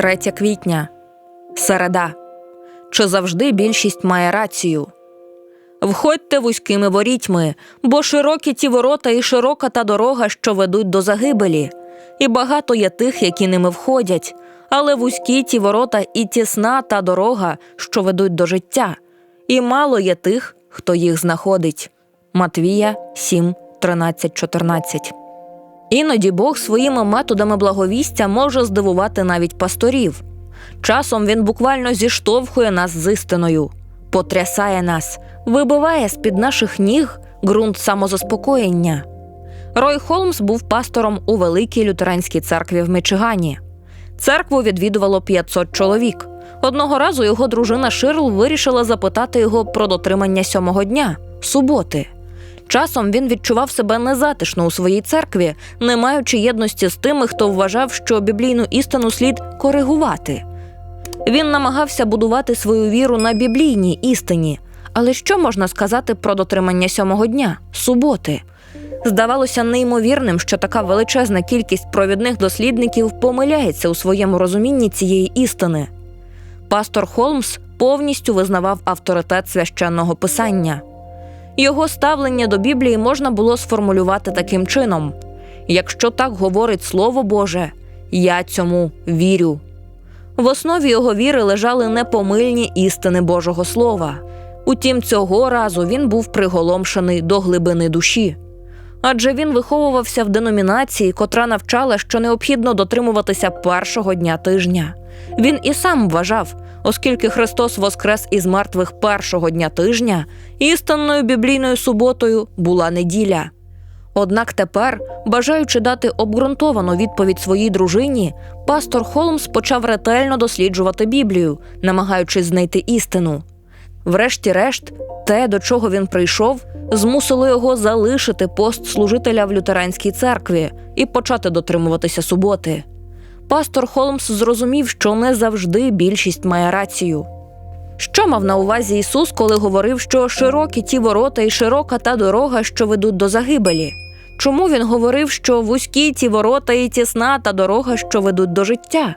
3 квітня. Середа. Чи завжди більшість має рацію? Входьте вузькими ворітьми, бо широкі ті ворота і широка та дорога, що ведуть до загибелі, і багато є тих, які ними входять, але вузькі ті ворота і тісна та дорога, що ведуть до життя, і мало є тих, хто їх знаходить. Матвія 7, 13, 14 Іноді Бог своїми методами благовістя може здивувати навіть пасторів. Часом він буквально зіштовхує нас з істиною, потрясає нас, вибиває з під наших ніг ґрунт самозаспокоєння. Рой Холмс був пастором у великій лютеранській церкві в Мічигані. Церкву відвідувало 500 чоловік. Одного разу його дружина Ширл вирішила запитати його про дотримання сьомого дня суботи. Часом він відчував себе незатишно у своїй церкві, не маючи єдності з тими, хто вважав, що біблійну істину слід коригувати. Він намагався будувати свою віру на біблійній істині. Але що можна сказати про дотримання сьомого дня суботи? Здавалося неймовірним, що така величезна кількість провідних дослідників помиляється у своєму розумінні цієї істини. Пастор Холмс повністю визнавав авторитет священного писання. Його ставлення до Біблії можна було сформулювати таким чином: якщо так говорить Слово Боже, я цьому вірю. В основі його віри лежали непомильні істини Божого Слова. Утім, цього разу він був приголомшений до глибини душі. Адже він виховувався в деномінації, котра навчала, що необхідно дотримуватися першого дня тижня. Він і сам вважав, оскільки Христос воскрес із мертвих першого дня тижня, істинною біблійною суботою була неділя. Однак тепер, бажаючи дати обґрунтовану відповідь своїй дружині, пастор Холмс почав ретельно досліджувати Біблію, намагаючись знайти істину. Врешті-решт, те, до чого він прийшов, змусило його залишити пост служителя в лютеранській церкві і почати дотримуватися суботи. Пастор Холмс зрозумів, що не завжди більшість має рацію. Що мав на увазі Ісус, коли говорив, що широкі ті ворота і широка та дорога, що ведуть до загибелі? Чому він говорив, що вузькі ті ворота і тісна та дорога, що ведуть до життя?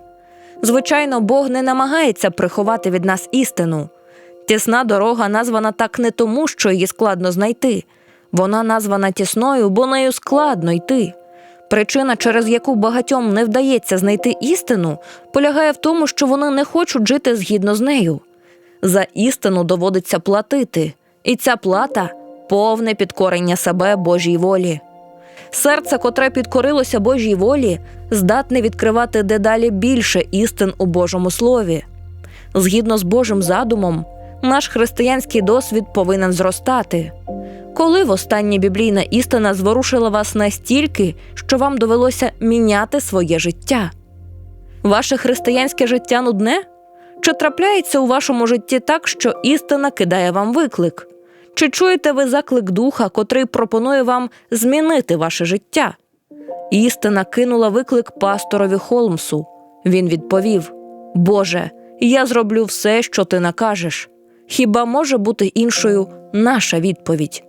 Звичайно, Бог не намагається приховати від нас істину. Тісна дорога названа так не тому, що її складно знайти. Вона названа тісною, бо нею складно йти. Причина, через яку багатьом не вдається знайти істину, полягає в тому, що вони не хочуть жити згідно з нею. За істину доводиться платити, і ця плата повне підкорення себе Божій волі. Серце, котре підкорилося Божій волі, здатне відкривати дедалі більше істин у Божому Слові. Згідно з Божим задумом, наш християнський досвід повинен зростати. Коли востаннє біблійна істина зворушила вас настільки, що вам довелося міняти своє життя? Ваше християнське життя нудне? Чи трапляється у вашому житті так, що істина кидає вам виклик? Чи чуєте ви заклик духа, котрий пропонує вам змінити ваше життя? Істина кинула виклик пасторові Холмсу. Він відповів: Боже, я зроблю все, що ти накажеш. Хіба може бути іншою наша відповідь?